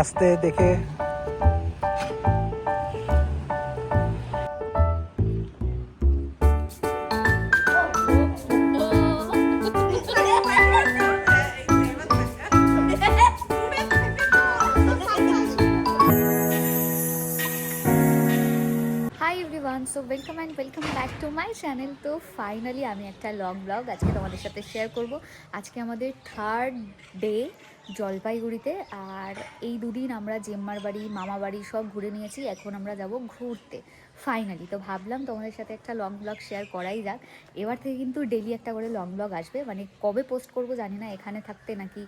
আসতে দেখে। Welcome and welcome back to my channel তো ফাইনালি আমি একটা লং ব্লগ আজকে তোমাদের সাথে শেয়ার করব। আজকে আমাদের থার্ড ডে জলপাইগুড়িতে। আর এই দুদিন আমরা জেম্মার বাড়ি, মামা বাড়ি সব ঘুরে নিয়েছি। এখন আমরা যাব ঘুরতে ফাইনালি তো ভাবলাম তোমাদের সাথে একটা লং ব্লগ শেয়ার করাই যাক। এবার থেকে কিন্তু ডেলি একটা করে লং ব্লগ আসবে। মানে কবে পোস্ট করব জানি না, এখানে থাকতে নাকি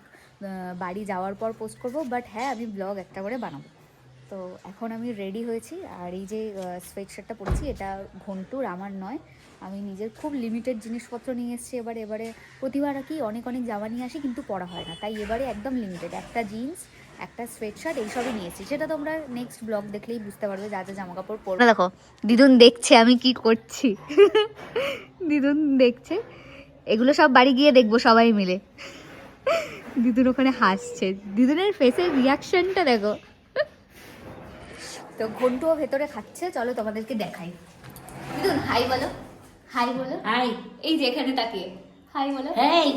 বাড়ি যাওয়ার পর পোস্ট করব। বাট হ্যাঁ আমি ব্লগ একটা করে বানাবো। তো এখন আমি রেডি হয়েছি। আর এই যে সোয়েট শার্টটা পরেছি, এটা ঘন্টুর, আমার নয়। আমি নিজের খুব লিমিটেড জিনিসপত্র নিয়ে এসেছি এবারে এবারে প্রতিবার কি অনেক অনেক জামা নিয়ে আসি কিন্তু পরা হয় না। তাই এবারে একদম লিমিটেড একটা জিন্স একটা সোয়েট শার্ট এইসবই নিয়েছি সেটা তোমরা নেক্সট ব্লগ দেখলেই বুঝতে পারবে যা যা জামা কাপড় পরবে। দেখো দিদুন দেখছে আমি কি করছি। দিদুন দেখছে। এগুলো সব বাড়ি গিয়ে দেখব সবাই মিলে। দিদুন ওখানে হাসছে। দিদুনের ফেসের রিয়াকশনটা দেখো। তো ঘন্টুও ভেতরে খাচ্ছে চলো তোমাদেরকে দেখাই। দিদুন হাই বলো। হাই বলো। হাই। এই যে এখানে তাকিয়ে হাই বলো। হেই।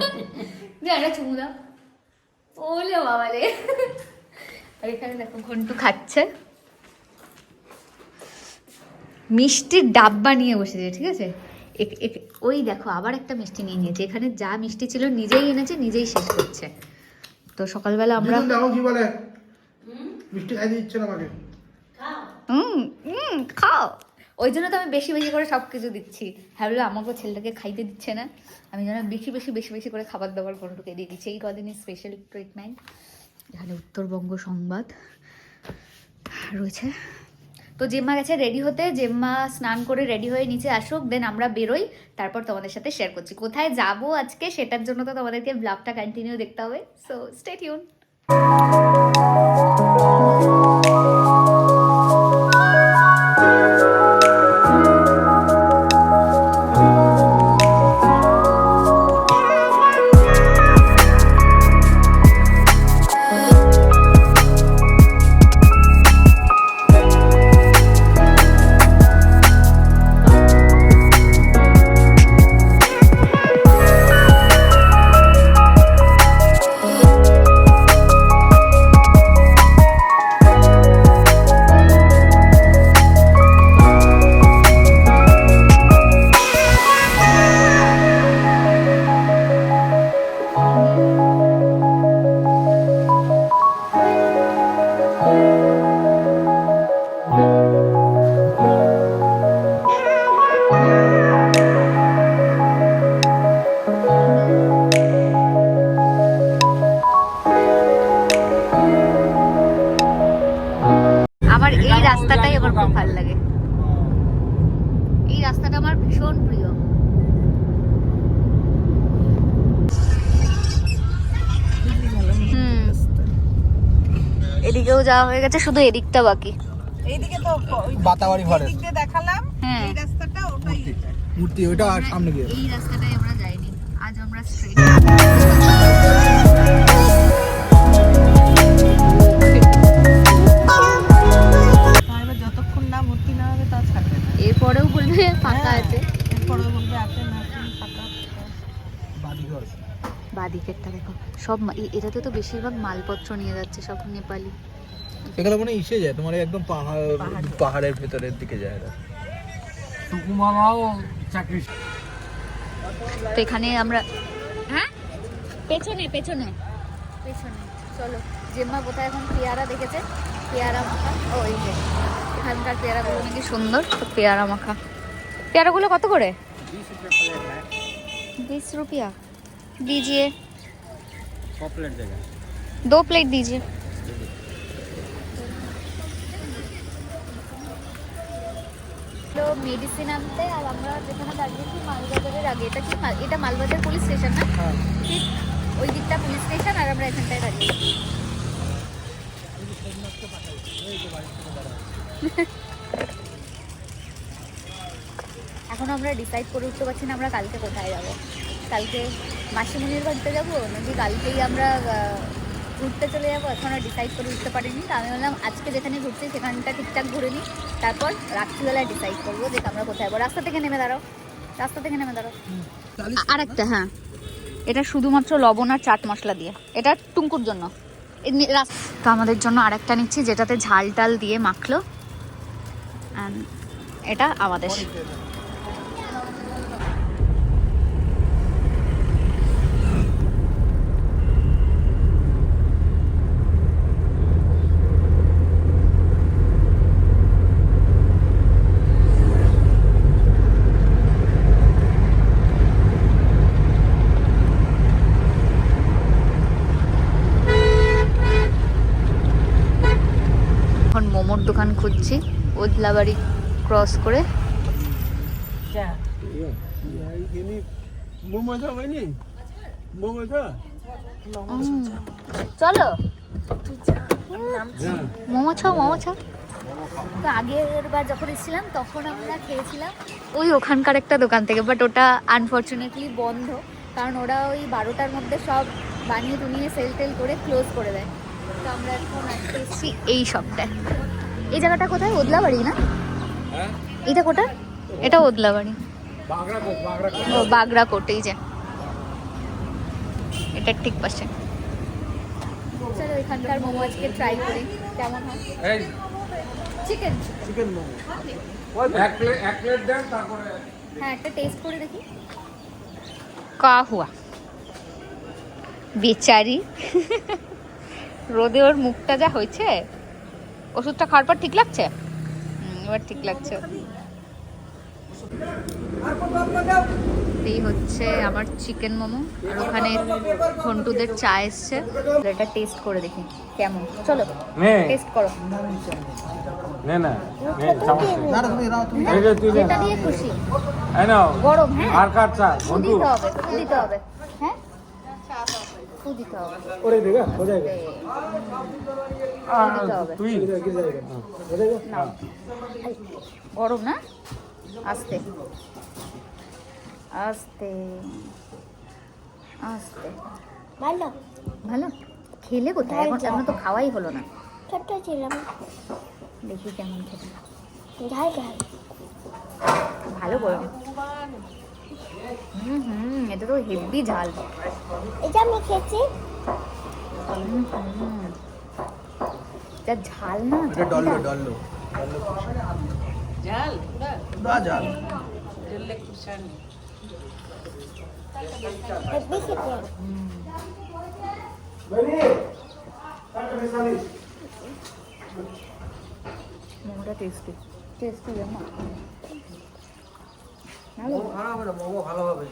যে একটা চুমু দাও। ওলে বাবালে আর এখানে দেখো ঘন্টু খাচ্ছে। মিষ্টির ডাব্বা নিয়ে বসেছে ঠিক আছে? ওই দেখো আবার একটা মিষ্টি নিয়ে নিয়েছে। এখানে যা মিষ্টি ছিল নিজেই এনেছে নিজেই শেষ করছে। তো সকালবেলা আমরা দেখো কি বলে? মিষ্টি খাইতে দিচ্ছে না আমাকে। হুম হুম খাও। ওই জন্য তো আমি বেশি বেশি করে সব কিছু দিচ্ছি। হ্যাঁ হ্যালো আমাকে ছেলেটাকে খাইতে দিচ্ছে না। আমি যেন বেশি বেশি বেশি বেশি করে খাবার দাবার কোনটুকে দিয়ে দিচ্ছি। এই কদিনই স্পেশাল ট্রিটমেন্ট এখানে উত্তরবঙ্গ সংবাদ। রয়েছে, তো জেম্মা গেছে রেডি হতে। জেম্মা স্নান করে রেডি হয়ে নিচে আসুক দেন আমরা বেরোই। তারপর তোমাদের সাথে শেয়ার করছি। কোথায় যাব আজকে? সেটার জন্য তো তোমাদেরকে ব্লগটা কন্টিনিউ দেখতে হবে। সো স্টে টিউন যাওয়া হয়ে গেছে শুধু এদিকটা বাকি। এইদিকে তো ওই বাতাবাড়ি ভরে দিয়ে দেখালাম হ্যাঁ। এই রাস্তাটা ওটাই। মূর্তি ওটা সামনে গিয়ে। এই রাস্তাটাই বাদিকেরটা দেখো। সব এটাতে তো বেশিরভাগ মালপত্র নিয়ে যাচ্ছে সব নেপালি। এগুলো মানে ইসে যায় তোমার একদম পাহাড় পাহাড়ের ভেতরের দিকে যায় এরা। সুকুমারাও চাকরি তো এখানে আমরা হ্যাঁ? পেছনে পেছনে। পেছনে চলো। জেম্মা কোথায় এখন? পেয়ারা দেখেছে? পেয়ারা মাখা। ও এই যে। এখানকার পেয়ারাগুলো নাকি সুন্দর। তো পেয়ারা মাখা। পেয়ারাগুলো কত করে? बीस रुपया दीजिए दो प्लेट दीजिए মেডিসিন আনতে আর আমরা যেখানে দাঁড়িয়েছি মালবাজারের আগে এটা কি মাল- এটা মালবাজার পুলিশ স্টেশন না ঠিক ওই দিকটা পুলিশ স্টেশন আর আমরা এখানটায় দাঁড়িয়েছি এখন আমরা ডিসাইড করে উঠতে পারছি না আমরা কালকে কোথায় যাব কালকে মাসিমণির বাড়িতে যাব নাকি কালকেই আমরা ঘুরতে চলে যাব? এখনও ডিসাইড করে উঠতে পারিনি। তো আমি বললাম আজকে যেখানে ঘুরছি সেখানটা ঠিকঠাক ঘুরে নিই। তারপর রাত্রিবেলায় ডিসাইড করব যে আমরা কোথায় যাব। রাস্তা থেকে নেমে দাঁড়াও। রাস্তা থেকে নেমে দাঁড়াও। আর একটা হ্যাঁ। এটা শুধুমাত্র লবণ আর চাট মশলা দিয়ে। এটা টুঙ্কুর জন্য। তো আমাদের জন্য আরেকটা নিচ্ছি যেটাতে ঝাল টাল দিয়ে মাখলো। এটা আমাদের এখন মোমোর দোকান খুঁজছি ওদলাবাড়ি ক্রস করে। যা। চলো। মোমো ছাও মোমো ছাও তো আগের বার যখন এসেছিলাম তখন আমরা খেয়েছিলাম ওই ওখানকার একটা দোকান থেকে বাট ওটা আনফর্চুনেটলি বন্ধ কারণ ওরা ওই বারোটার মধ্যে সব বানিয়ে টুনিয়ে সেল টেল করে ক্লোজ করে দেয়। তো আমরা এখন আজকে এসেছি এই শপটায় এই জায়গাটা কোথায়? ওদলাবাড়ি না? হ্যাঁ? এটা কোটা এটা ওদলাবাড়ি। বাগড়া কোট বাগড়া কোট ও বাগড়া কোট এই যে। এটা ঠিক পাশে। চলো এখানকার মোমো আজকে ট্রাই করি। কেমন হয়? Chicken chicken momo. এক প্লেট এক প্লেট দেন তারপরে হ্যাঁ একটা টেস্ট করে দেখি। কা হুয়া বেচারি। রোদে ওর মুখটা যা হয়েছে। ওষুধটা খাওয়ার পর ঠিক লাগছে? এবার ঠিক লাগছে। এই হচ্ছে আমার চিকেন মোমো আর ওখানে ঘন্টুদের চা এসছে। এটা টেস্ট করে দেখি কেমন? চলো টেস্ট করো। নে না নে চামচ নে। না তুমি নাও তুমি এই যে তুই নে যেটা দিয়ে খুশি। এই নাও গরম হ্যাঁ? আর কার চা? ফু বন্ধু দিতে হবে ফু দিতে হবে। গরম না আস্তে আস্তে আস্তে ভালো ভালো খেলে কোথায় এখন এখন তো খাওয়াই হলো না ছোট্ট ছিলাম দেখি কেমন খেতে ভালো গরম হুম হুম এটা তো হেভি ঝাল এটা আমি খেয়েছি হুম, হুম। যা ঝাল না এটা ডললো ডললো ঝাল পুরা পুরা জাল জললে কুসান হেব্বি খেতে মোমোটা টেস্টি টেস্টি জামা ভালো। হবে না মোমো ভালো হবে।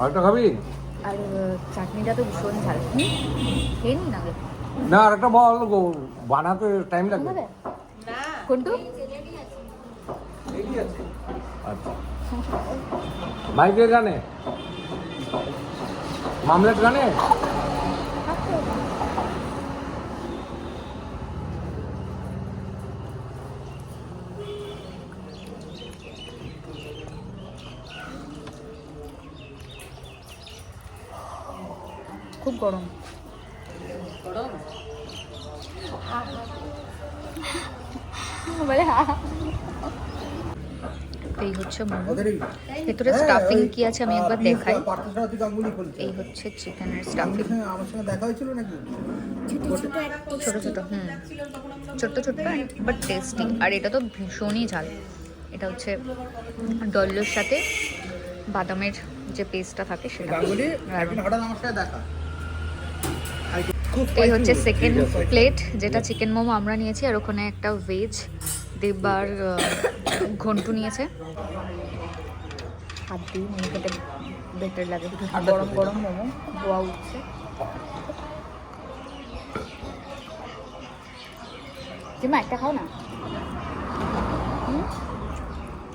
আরেকটা খাবি? আর চাটনিটা তো ভীষণ ঝাল। খেয়ে নিন আগে না আরেকটা বল গো, বানাতে টাইম লাগবে। না কোনটু? আচ্ছা। মাইকের গানে মামলেট গানে গরম। বলে। এই হচ্ছে মোমো। ভেতরে স্টাফিং কি আছে আমি একবার দেখাই। এই হচ্ছে চিকেনের স্টাফিং আমার সঙ্গে দেখা হয়েছিল নাকি? ছোট ছোট হুম। ছোট্ট ছোট্ট বাট টেস্টি আর এটা তো ভীষণই ঝাল। এটা হচ্ছে ডল্লোর সাথে বাদামের যে পেস্টটা থাকে সেটা। দেখা। এই হচ্ছে সেকেন্ড প্লেট যেটা চিকেন মোমো আমরা নিয়েছি আর ওখানে একটা ভেজ দেববার ঘন্টু নিয়েছে। হাত দিয়ে মোমো খেতে বেটার লাগে। গরম গরম মোমো ধোয়া উঠছে। জিমা একটা খাও না।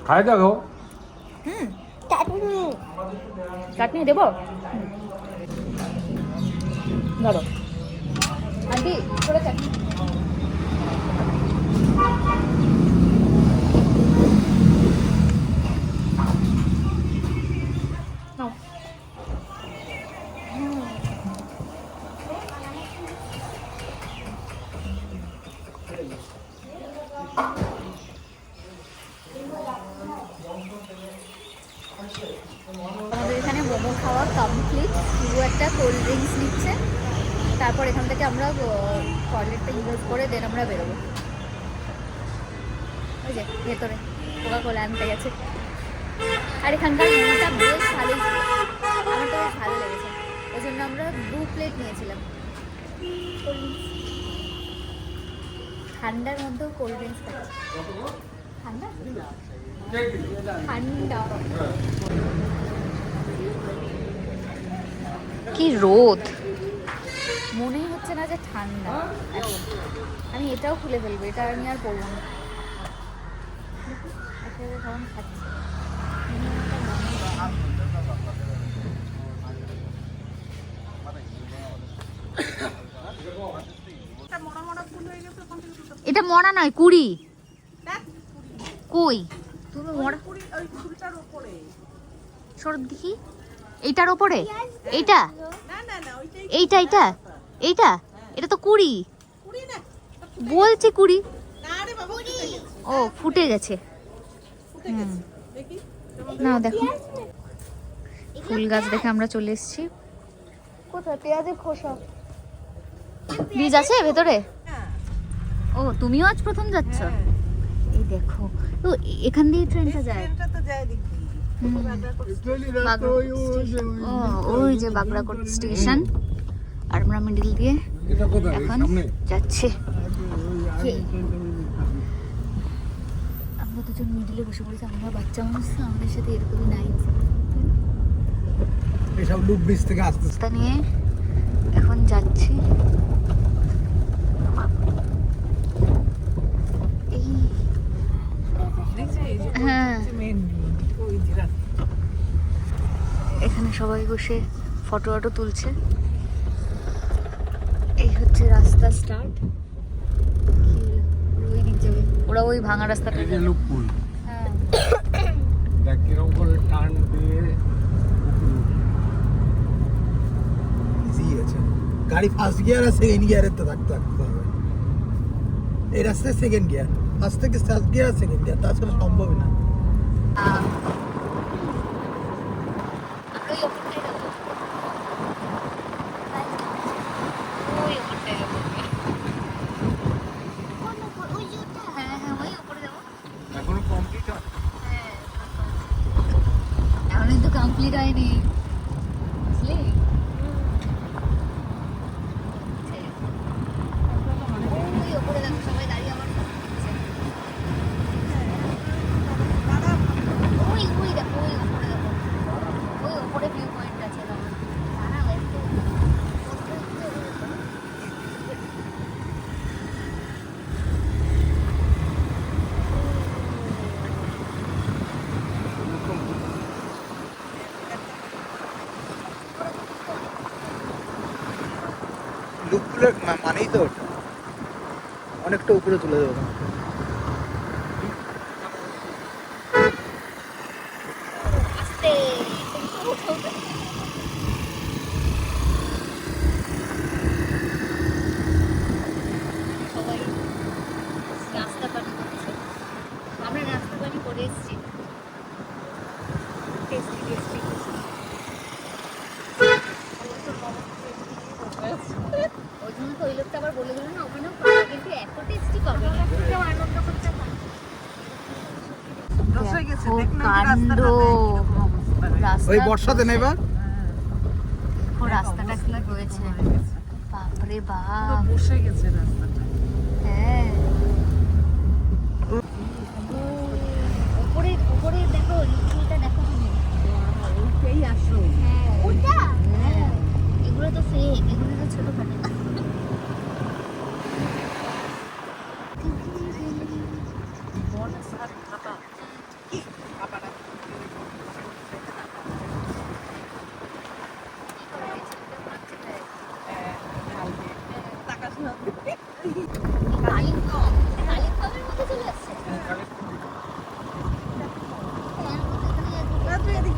খাই দেখো। চাটনি। দেবো? ধরো। আন্টি করে থাকি আমাদের এখানে মোমো খাওয়া কমপ্লিট দু একটা কোল্ড ড্রিঙ্কস নিচ্ছে। তারপর এখান থেকে আমরা টয়লেটটা ইউজ করে দেন আমরা বেরোবো। ওই যে, ভেতরে কোকা কোলা আনতে গেছে আর এখানকার মোমোটা বেশ ভালোই আমার তো ভালো লেগেছে। ওই জন্য আমরা দু প্লেট নিয়েছিলাম। ঠান্ডার মধ্যেও কোল্ড ড্রিঙ্কস ঠান্ডা? ঠান্ডা। কি রোদ। মনেই হচ্ছে না যে ঠান্ডা। আমি এটাও খুলে ফেলব এটা আমি আর পরবো না। এটা মরা নয় কুড়ি। কই? তুমি মরা শরৎ দেখি। এইটার ওপরে? এইটা? এইটা এইটা? এইটা? এটা তো কুড়ি। বলছে কুড়ি। ও ফুটে গেছে। হুম। না দেখো। ফুল গাছ দেখে আমরা চলে এসেছি। কোথায়? পেঁয়াজের খোসা। বীজ আছে ভেতরে? ও তুমিও আজ প্রথম যাচ্ছ? এই দেখো। তো এখান দিয়ে ট্রেনটা যায়। ট্রেনটা তো যায় ওই যে বাগড়াকোট স্টেশন। আর আমরা মিডিল দিয়ে এখন যাচ্ছি। আমরা দুজন মিডিলে বসে পড়েছি আমরা বাচ্চা মানুষ তো, আমাদের সাথে এরকমই নাই। এসব লুপ ব্রিজ থেকে আসতে নিয়ে এখন যাচ্ছি এই হ্যাঁ মেন ওই যে রাস্তা এখানে সবাই বসে ফটো টটো তুলছে। এই হচ্ছে রাস্তা স্টার্ট ওই দিক যাবে ওরা ওই ভাঙা রাস্তাটা। লুকপুল হ্যাঁ। দেখ কীরকম করে টান দিয়ে ইজি আছে। গাড়ি ফার্স্ট গিয়ার আর সেকেন্ড গিয়ারের তো থাকতে থাকতে হবে। এই রাস্তায় সেকেন্ড গিয়ার ফার্স্ট থেকে ফার্স্ট গিয়ার সেকেন্ড গিয়ার তাছাড়া সম্ভব না আহ, আমরা ওই ওপরটায় যাব। ওই ওপরটায় যাব। হ্যাঁ, হ্যাঁ, ওই ওপরে যাব। এখনও কমপ্লিট হয় হ্যাঁ, এখনও কিন্তু কমপ্লিট হয়নি বুঝলি সেই। ওই ওপরে দেখো সবাই দাঁড়িয়ে আমার phone করছে। ওই ওই দেখো ওই উপরে দেখো ওই উপরে ভিউ পয়েন্ট আছে দেখো দাঁড়াও একটু লুপগুলোর মানেই তো অনেকটা উপরে তুলে দেবো আস্তে সবাই রাস্তা পানি করছে আমরা রাস্তা পানি করে এসেছি টেস্টি টেস্টি ওই জন্য তো ওই লোকটা আবার বলে দিল না ওখানেও পাওয়া কিন্তু এত টেস্টি পাবে না কেউ আনন্দ করতে পারে দশ হয়ে গেছে দেখো দেখ না কাণ্ড। ওই বর্ষাতে নেবা দেখো রাস্তাটা কি রয়েছে বাপরে বাপ। বসে গেছে রাস্তাটা। হ্যাঁ। উপরে উপরে দেখো লিচুটা দেখো। ওইটাই আসো হ্যাঁ ওটা? হ্যাঁ। এগুলো তো ফেক এগুলো তো ছোট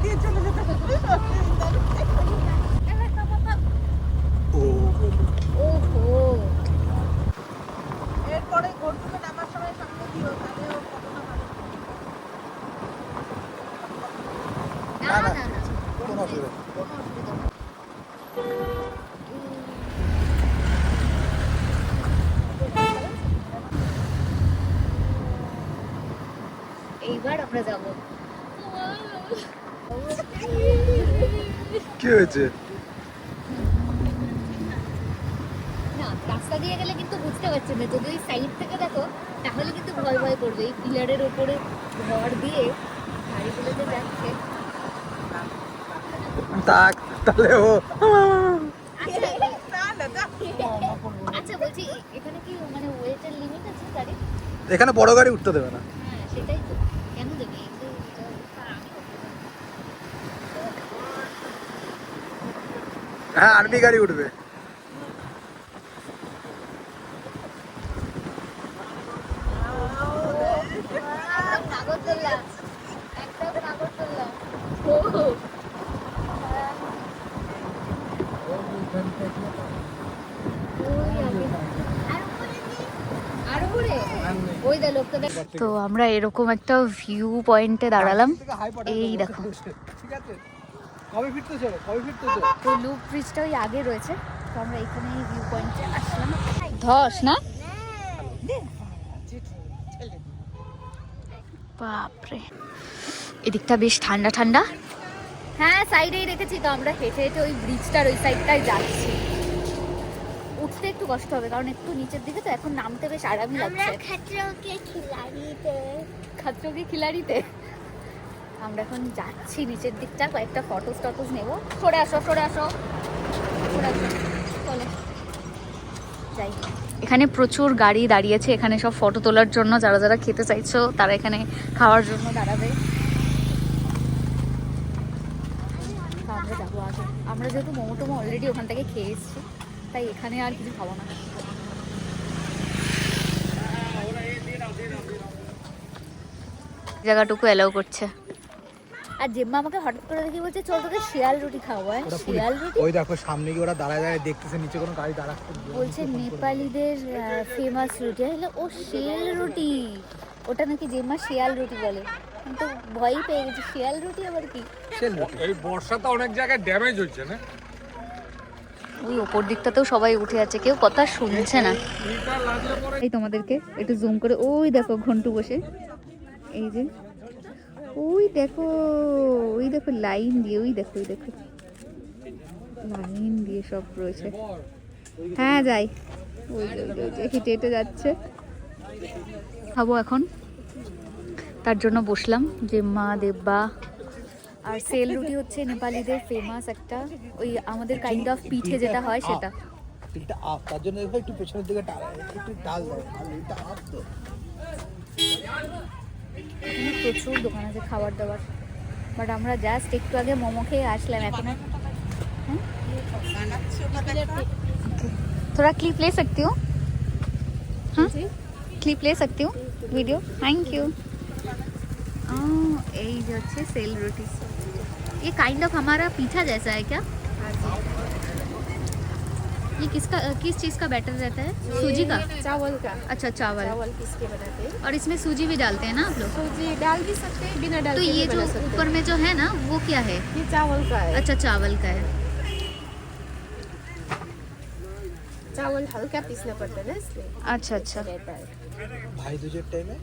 দিয়ে এরপরে ঘরটুকে নামার সময় সামনে দিও এইবার আমরা যাব হয়েছে। না রাস্তা দিয়ে গেলে কিন্তু বুঝতে পারছি না। যদি ওই সাইড থেকে দেখো তাহলে কিন্তু ভয় ভয় করবে। এই পিলারের ওপরে ঘর দিয়ে গাড়িগুলো যে যাচ্ছে। তাক তাহলে ও আচ্ছা বলছি এখানে কি মানে ওয়েটের লিমিট আছে গাড়ি এখানে বড় গাড়ি উঠতে দেবে না। হ্যাঁ সেটাই তো কেন দেবে এই যে এটা আমি হ্যাঁ আর্মি গাড়ি উঠবে। তো আমরা এরকম একটা ভিউ পয়েন্টে দাঁড়ালাম। এই দেখো। কবে ফিরতে চলো কবে ফিরতে চলো তো লুপ ব্রিজটা ওই আগে রয়েছে তো আমরা এখানে ভিউ পয়েন্টে আসলাম। ধস না? বাপরে। এদিকটা বেশ ঠান্ডা ঠান্ডা। হ্যাঁ সাইডেই রেখেছি তো আমরা হেঁটে হেঁটে ওই ব্রিজটার ওই সাইডটাই যাচ্ছি। উঠতে একটু কষ্ট হবে কারণ একটু নিচের দিকে তো এখন নামতে বেশ আরামই আমরা লাগছে। খাতরোকে খিলাড়িতে। খাত্রকি খিলাড়িতে? আমরা এখন যাচ্ছি নিচের দিকটা, কয়েকটা ফটোস টটোস নেব। সরে আসো সরে আসো। যাই। এখানে প্রচুর গাড়ি দাঁড়িয়েছে, এখানে সব ফটো তোলার জন্য, যারা যারা খেতে চাইছো, তারা এখানে খাওয়ার জন্য দাঁড়াবে। আমরা যাব আগে। আমরা যেহেতু মোমো টোমো অলরেডি ওখান থেকে খেয়ে এসেছি, তাই এখানে আর কিছু খাব না। জায়গাটুকু অ্যালাউ করছে। আর জেম্মা আমাকে হঠাৎ করে দেখি বলছে চল তোকে শিয়াল রুটি খাওয়াবো হ্যাঁ? শিয়াল রুটি? ওই দেখো সামনে গিয়ে ওরা দাঁড়ায় দাঁড়ায় দেখতেছে নিচে কোনো গাড়ি দাঁড়াচ্ছে। বলছে নেপালিদের ফেমাস রুটি। আমি ও শিয়াল রুটি? ওটা নাকি জেম্মা শিয়াল রুটি বলে। আমি তো ভয়ই পেয়ে গেছি শিয়াল রুটি আবার কি? এই বর্ষাতে অনেক জায়গায় ড্যামেজ হচ্ছে না? ওই ওপর দিকটাতেও সবাই উঠে আছে কেউ কথা শুনছে না। এই তোমাদেরকে একটু জুম করে ওই দেখো ঘন্টু বসে। এই যে ওই দেখো ওই দেখো লাইন দিয়ে, ওই দেখো ওই দেখো। লাইন দিয়ে সব রয়েছে। হ্যাঁ যাই। ওই হেঁটে হেঁটে যাচ্ছে। খাব এখন। তার জন্য বসলাম যে মা, দেব্বা আর সেল রুটি হচ্ছে নেপালিদের ফেমাস একটা, ওই আমাদের কাইন্ড অফ পিঠে যেটা হয় সেটা। একটু পেছনের দিকে টাল একটু তো। এখানে প্রচুর দোকান আছে খাবার দাবার বাট আমরা জাস্ট একটু আগে মোমো খেয়ে আসলাম এখন আর হ্যাঁ? थोड़ा क्लिप ले सकती हूँ हाँ क्लिप ले सकती हूँ वीडियो थैंक यू এই যে হচ্ছে सेल रोटी ये काइंड ऑफ हमारा पीठा जैसा है क्या ये किसका किस चीज़ का बैटर रहता है सूजी का चावल का अच्छा चावल चावल पीस के बनाते हैं और इसमें सूजी भी डालते हैं ना आप लोग सूजी डाल भी सकते हैं बिना डाल तो के ये भी जो बना सकते ऊपर में जो है ना वो क्या है हैं। ये चावल का है अच्छा चावल का है चावल हल्का पीसना पड़ता है ना इसलिए अच्छा अच्छा रहता है ভাই দুজের টাইমে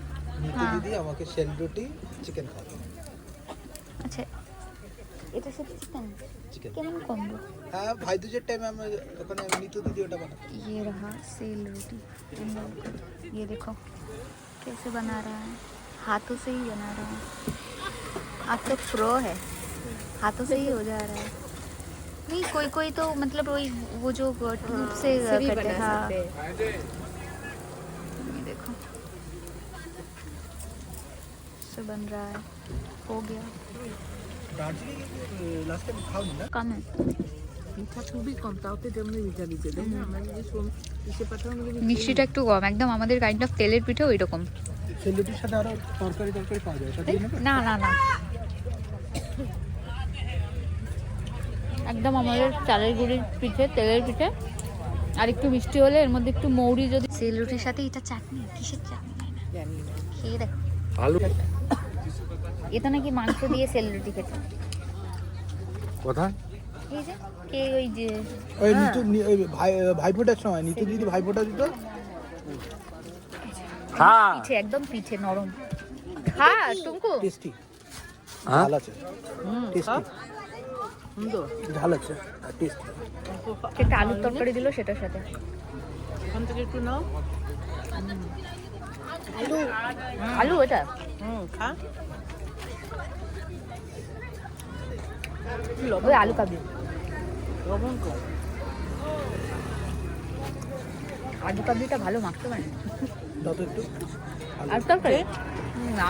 নিতু হ্যাঁ। দিদি আমাকে শেল রুটি চিকেন খাওয়াবে আচ্ছা এটা সাথে চিকেন চিকেন কেমন কম্বো হ্যাঁ ভাই দুজের টাইমে আমরা ওখানে নিতু দিদি ওটা বানাবে ये रहा सेल रोटी इन लोगों का। ये देखो कैसे बना रहा है हाथों से ही बना रहा है आप तो प्रो है हाथों से ही हो जा रहा है नहीं कोई कोई तो मतलब वही वो जो ट्यूब से से भी करते बना हैं हाँ सकते हैं ये देखो से बन रहा है हो गया দার্জিলিং লাস্ট টাইম খাওনি না कम है মিঠা খুবই কম তাও তো যেমন ভিজা ভিজে দেয় না আমরা যদি ইসে পাঠানো মিষ্টিটা একটু কম একদম আমাদের কাইন্ড অফ তেলের পিঠে ওই রকম শেল রুটির সাথে আরও তরকারি তরকারি পাওয়া যায় না? না না একদম আমাদের চালের গুঁড়ির পিঠে তেলের পিঠে। আর একটু মিষ্টি হলে এর মধ্যে একটু মৌরি যদি সেল রুটির সাথে এটা চাটনি কিসের চাটনি? খেয়ে দেখো। আলু এটা নাকি মাংস দিয়ে সেল রুটি খেতে। কোথায় কে ওই যে? ওই নিতু নি- ভাই ভাইফোঁটার সময় নিতু দিদি ভাইফোঁটা দিত? খা পিঠে একদম পিঠে নরম। খা টুঙ্কু। টেস্টি। হ্যাঁ? ঝাল আছে। টেস্টি। ঝাল আছে টেস্টি। একটা আলুর তরকারি দিল সেটার সাথে। ওখান থেকে একটু নাও। আলু এটা? হুম খা। ওই আলু কাবলি। লবণ কম আলু কাবলিটা ভালো মাখতে পারে না যত একটু। আলু। তরকারি? না।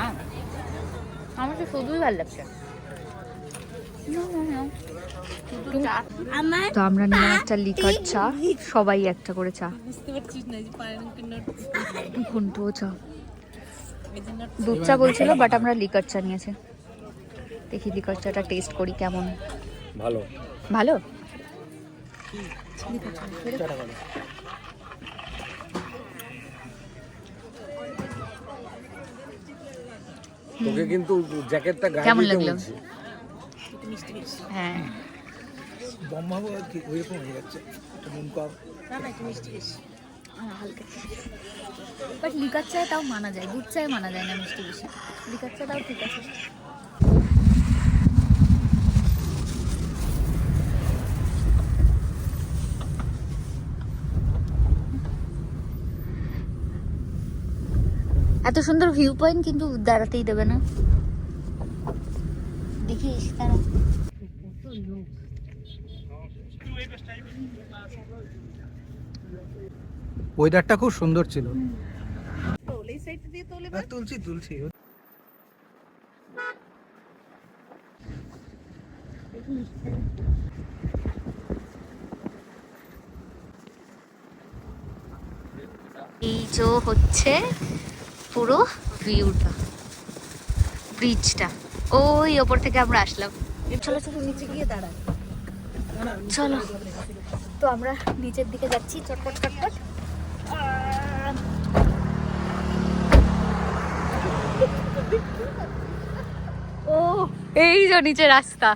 আমার তো শুধুই ভালো লাগছে। তো আমরা নিয়ে একটা লিকার চা। সবাই একটা করে চা। বুঝতে পারছিস না যে পায়ের কিনার ঘন্ট চা। দুধ চা বলছিল বাট আমরা লিকার চা নিয়েছি। দেখি লিকার চাটা টেস্ট করি কেমন। ভালো। ভালো? তোকে কিন্তু জ্যাকেটটা গায়ে কেমন লাগল? বলছি। হ্ঁ আর কি ওইরকম হয়ে যাচ্ছে। একটা কম হালকা। বাট লিকার চায় তাও মানা যায় দুধ চায় মানা যায় না মিষ্টি বেশি। লিকার চা তাও ঠিক আছে। এত সুন্দর ভিউ পয়েন্ট কিন্তু দাঁড়াতেই দেবে না। দেখিস ওয়েদারটা খুব সুন্দর ছিল। এই সাইড দিয়ে তুলছি তুলছি। এই যে হচ্ছে পুরো ভিউটা ব্রিজটা ওই ওপর থেকে আমরা আসলাম। চলো চলো নিচে গিয়ে দাঁড়াই চলো। তো আমরা নিচের দিকে যাচ্ছি চটপট চটপট। ও এই যে নিচে রাস্তা।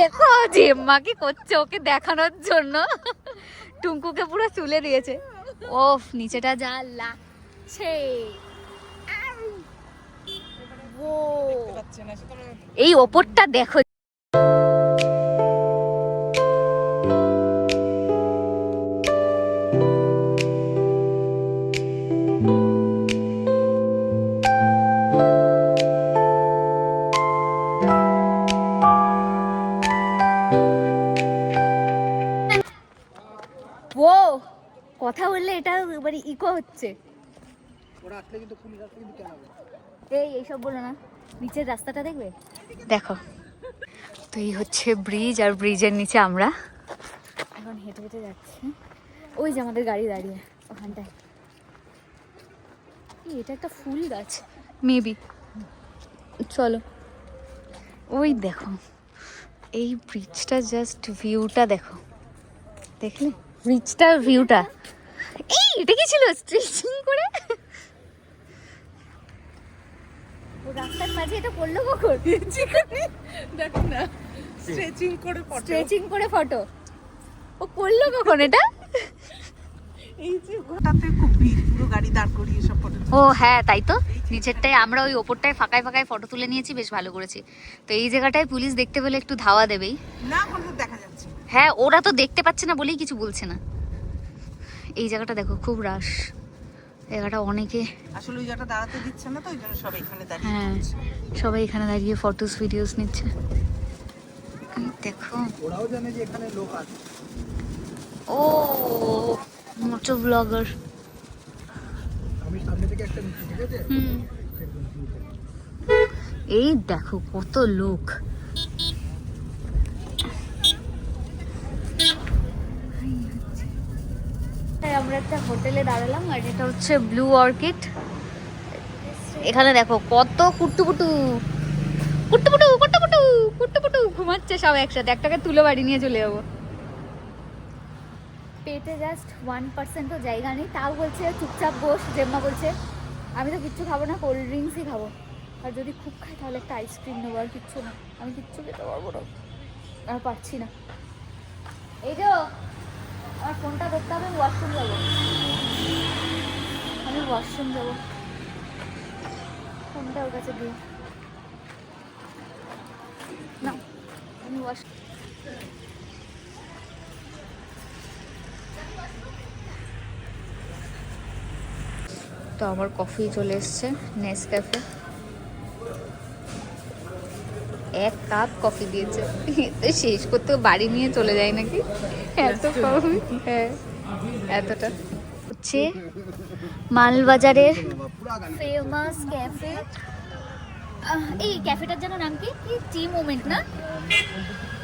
দেখো জেম্মা কি করছে ওকে দেখানোর জন্য। টুঙ্কুকে পুরো তুলে দিয়েছে। ওফ নিচেটা যা লাগছে এই ওপরটা দেখো। কথা বললে এটা মানে ইকো হচ্ছে। ওরা আসলে কিন্তু পুলিশ আসলে কিন্তু কেন এই এইসব বলো না। নিচের রাস্তাটা দেখবে? দেখো। তো এই হচ্ছে ব্রিজ আর ব্রিজের নিচে আমরা। এখন হেঁটে হেঁটে যাচ্ছি। ওই যে আমাদের গাড়ি দাঁড়িয়ে ওখানটায়। এই, এটা একটা ফুল গাছ। মেবি চলো। ওই দেখো এই ব্রিজটা জাস্ট ভিউটা দেখো। দেখলে? ব্রিজটার ভিউটা এই এটা কি ছিল? স্ট্রেচিং করে ও রাস্তার মাঝে এটা পড়ল কখন? দেখো না স্ট্রেচিং করে ফটো স্ট্রেচিং করে ফটো ও করল কখন এটা? এই যে ওটাতে খুব ভিড় পুরো গাড়ি দাঁড় করিয়ে ও হ্যাঁ তাই তো। নিচেরটায় আমরা ওই ওপরটায় ফাঁকায় ফাঁকায় ফটো তুলে নিয়েছি বেশ ভালো করেছি। তো এই জায়গাটায় পুলিশ দেখতে পেলে একটু ধাওয়া দেবেই। না দেখা যাচ্ছে। হ্যাঁ ওরা তো দেখতে পাচ্ছে না বলেই কিছু বলছে না। এই জায়গাটা দেখো খুব রাশ। জায়গাটা অনেকে আসলে ওই জায়গাটা দাঁড়াতে দিচ্ছে না তো ওই জন্য সব এখানে দাঁড়িয়ে হ্যাঁ সবাই এখানে দাঁড়িয়ে ফটোস ভিডিওস নিচ্ছে। দেখো। ওরাও জানে যে এখানে লোক আছে। ও মোটো ব্লগার আমি সামনে থেকে একটা নিচ্ছি ঠিক আছে? হুম। এই দেখো কত লোক। আমরা একটা হোটেলে দাঁড়ালাম আর এটা হচ্ছে ব্লু অর্কিড এখানে দেখো কত কুট্টুপুটু। কুট্টুপুটু কুট্টুপুটু কুট্টুপুটু। ঘুমাচ্ছে সব একসাথে। একটাকে তুলে বাড়ি নিয়ে চলে যাব। পেটে জাস্ট ওয়ান পার্সেন্টও জায়গা নেই। তাও বলছে চুপচাপ বস, জেম্মা বলছে, আমি তো কিচ্ছু খাব না কোল্ড ড্রিঙ্কসই খাব। আর যদি খুব খাই তাহলে একটা আইসক্রিম নেব আর কিচ্ছু না। আমি কিচ্ছু খেতে পারব না। আর পারছি না। এই যে আমার ফোনটা ধরতে হবে? আমি ওয়াশরুম যাব। আমি ওয়াশরুম যাব। ফোনটা ওর কাছে দিই? না, আমি ওয়াশ তো আমার কফি চলে এসছে নেস ক্যাফে এক কাপ কফি দিয়েছে। তো শেষ করতে বাড়ি নিয়ে চলে যায় নাকি? এত হ্যাঁ এতটা। হচ্ছে মালবাজারের ফেমাস ক্যাফে এই ক্যাফেটার যেন নাম কি? কি? টি মোমেন্ট না?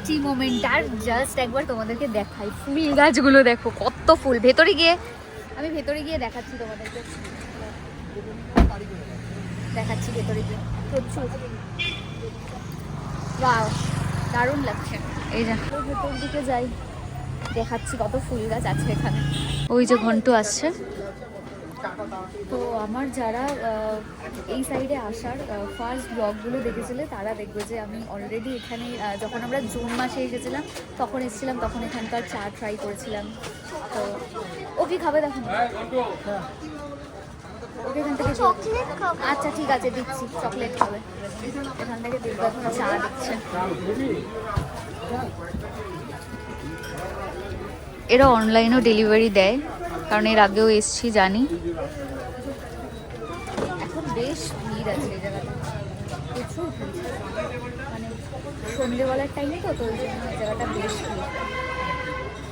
টি মোমেন্ট আর জাস্ট একবার তোমাদেরকে দেখাই। ফুল গাছগুলো দেখো কত ফুল। ভেতরে গিয়ে আমি ভেতরে গিয়ে দেখাচ্ছি তোমাদেরকে। দেখাচ্ছি ভেতরে গিয়ে। প্রচুর। ওয়াও দারুণ লাগছে। এই যা। ভেতর দিকে যাই দেখাচ্ছি কত ফুল গাছ আছে এখানে। ওই যে ঘন্ট আসছে। তো আমার যারা এই সাইডে আসার ফার্স্ট ব্লগগুলো দেখেছিলে তারা দেখবে যে আমি অলরেডি এখানে যখন আমরা জুন মাসে এসেছিলাম তখন এসেছিলাম তখন এখানকার চা ট্রাই করেছিলাম। তো ও কি খাবে দেখো? এখান থেকে আচ্ছা ঠিক আছে দিচ্ছি চকলেট খাবে। এখান থেকে এখন চা দিচ্ছে। এরা অনলাইনেও ডেলিভারি দেয় কারণ এর আগেও এসছি জানি। এখন বেশ ভিড় আছে এই জায়গাটা। প্রচুর মানে সন্ধ্যেবেলার টাইমে তো তো ওই জন্য এই জায়গাটা বেশ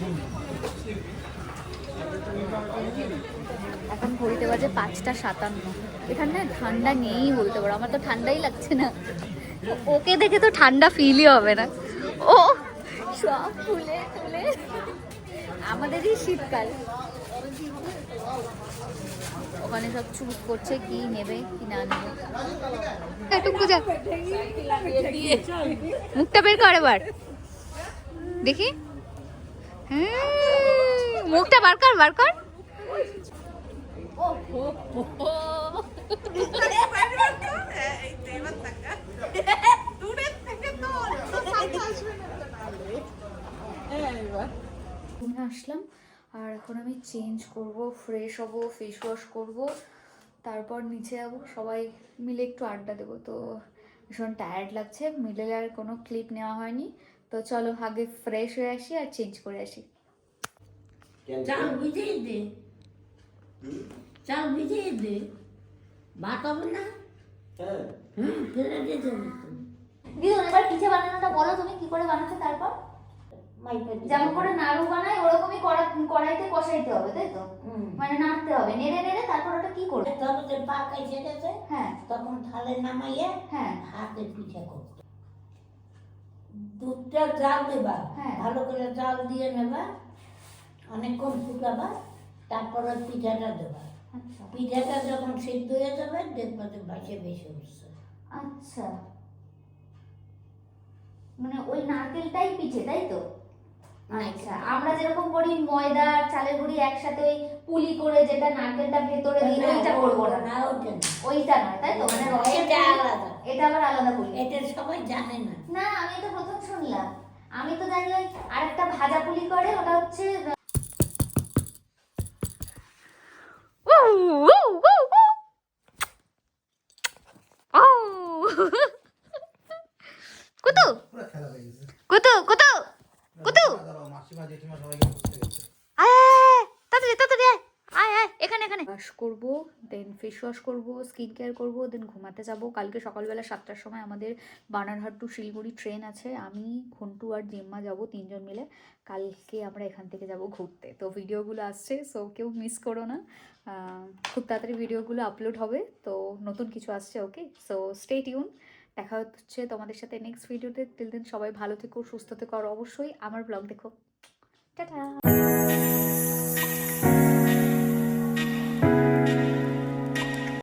ভিড়। এখন ঘড়িতে বাজে পাঁচটা সাতান্ন। এখানে ঠান্ডা নেই বলতে পারো, আমার তো ঠান্ডাই লাগছে না। ওকে দেখে তো ঠান্ডা ফিলই হবে না। ও, সব ফুলে ফুলে আমাদেরই শীতকাল। ওখানে সব চুপ করছে কি নেবে, কি না নেবে। পূজা মুখটা বের কর এবার। দেখি। মুখটা বার কর বার কর। আসলাম। আর এখন আমি চেঞ্জ করব ফ্রেশ হব ফেস ওয়াশ করব। তারপর নিচে যাব। সবাই মিলে একটু আড্ডা দেবো। তো ভীষণ টায়ার্ড লাগছে। মিডলে আর কোনো ক্লিপ নেওয়া হয়নি। তো চলো আগে ফ্রেশ হয়ে আসি আর চেঞ্জ করে আসি। চাল ভিজিয়ে দে। ভাত হবে না? হুম ফেলে দিয়ে যাবে তো। দিদি এবার পিঠে বানানোটা বলো তুমি কি করে বানাচ্ছো তারপর? যেমন করে নাড়ু বানাই ওরকমই কড়া কড়াইতে কষাইতে হবে তাই তো? মানে নাড়তে হবে নেড়ে নেড়ে তারপর ওটা কি করবে? তবে যে পাক এসে গেছে হ্যাঁ। তখন থালে নামাইয়ে হ্যাঁ। হাতে পিঠে করতে। দুধটা জাল দেবা হ্যাঁ। ভালো করে জাল দিয়ে নেবা অনেকক্ষণ ফুটাবা তারপরে পিঠাটা দেবা। পিঠাটা যখন সিদ্ধ হয়ে যাবে দেখবা যে বাসে বেশি উঠছে। আচ্ছা। মানে ওই নারকেলটাই পিঠে তাই তো? আচ্ছা আমরা যেরকম করি ময়দা আর চালের গুঁড়ি একসাথে ওই পুলি করে যেটা নারকেলটা ভেতরে দিই ওইটা করব না। না ওইটা না। ওইটা তাই তো? মানে এটা আলাদা। এটা আবার আলাদা পুলি। এটা সবাই জানে না। না আমি তো প্রথম শুনলাম। আমি তো জানি ওই আরেকটা ভাজা পুলি করে ওটা হচ্ছে কুতু! কুতু কুতু! কুতু! তাড়াতাড়ি তাড়াতাড়ি আয় আয় আয় এখানে এখানে। ওয়াশ করব দেন ফেস ওয়াশ করব স্কিন কেয়ার করব দেন ঘুমাতে যাব। কালকে সকালবেলা সাতটার সময় আমাদের বানারহাট টু শিলিগুড়ি ট্রেন আছে। আমি ঘন্টু আর জিম্মা যাব তিনজন মিলে। কালকে আমরা এখান থেকে যাব ঘুরতে। তো ভিডিওগুলো আসছে সো কেউ মিস করো না। খুব তাড়াতাড়ি ভিডিওগুলো আপলোড হবে, তো নতুন কিছু আসছে ওকে সো স্টে টিউন দেখা হচ্ছে তোমাদের সাথে নেক্সট ভিডিওতে টিল দিন সবাই ভালো থেকো, সুস্থ থেকো, আর অবশ্যই আমার ব্লগ দেখো। টাটা